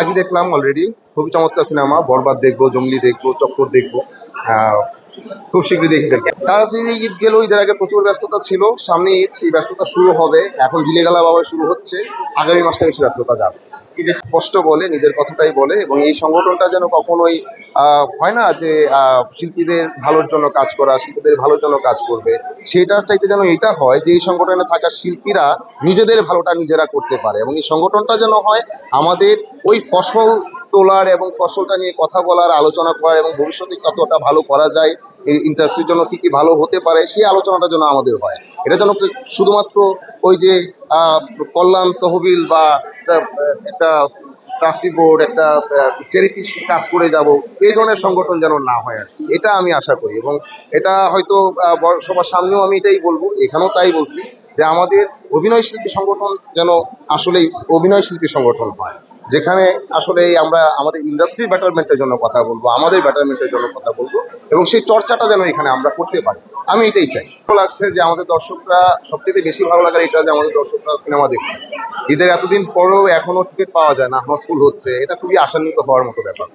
আগে দেখলাম অলরেডি খুবই চমৎকার সিনেমা বরবাদ দেখব, জঙ্গলি দেখব, চক্কর দেখব খুব শীঘ্রই দেখবে তারা ঈদ গেল, ঈদের আগে প্রচুর ব্যস্ততা ছিল সামনে ঈদ, সেই ব্যস্ততা শুরু হবে, এখন দিলে গেলা বাবা শুরু হচ্ছে, আগামী মাস থেকে সেই ব্যস্ততা যাবে। স্পষ্ট বলে, নিজের কথাটাই বলে এবং এই সংগঠনটা যেন কখনোই হয় না যে শিল্পীদের ভালোর জন্য কাজ করা, শিল্পীদের ভালোর জন্য কাজ করবে। সেটার চাইতে যেন এটা হয় যে, এই সংগঠনে থাকা শিল্পীরা নিজেদের ভালোটা নিজেরা করতে পারে এবং এই সংগঠনটা যেন হয় আমাদের ওই ফসল তোলার এবং ফসলটা নিয়ে কথা বলার, আলোচনা করার এবং ভবিষ্যতে কতটা ভালো করা যায়, এই ইন্ডাস্ট্রির জন্য কি কি ভালো হতে পারে, সেই আলোচনাটা যেন আমাদের হয়। এটা যেন শুধুমাত্র ওই যে কল্যাণ তহবিল বা একটা- একটা ট্রাস্টি বোর্ড একটা চ্যারিটি কাজ করে যাব, এই ধরনের সংগঠন যেন না হয় আর কি। এটা আমি আশা করি এবং এটা হয়তো সবার সামনেও আমি এটাই বলব, এখানেও তাই বলছি যে আমাদের অভিনয় শিল্পী সংগঠন যেন আসলেই অভিনয় শিল্পী সংগঠন হয়। যেখানে আসলে আমরা আমাদের ইন্ডাস্ট্রির ব্যাটারমেন্টের জন্য কথা বলব, আমাদের ব্যাটারমেন্টের জন্য কথা বলব এবং সেই চর্চাটা যেন এখানে আমরা করতে পারি। আমি এটাই চাই। ভালো লাগছে যে আমাদের দর্শকরা, সবচেয়ে বেশি ভালো লাগার এটা যে আমাদের দর্শকরা সিনেমা দেখছে। ঈদের এতদিন পরেও এখনও টিকিট পাওয়া যায় না হাউসফুল হচ্ছে, এটা খুবই আশান্বিত হওয়ার মতো ব্যাপার।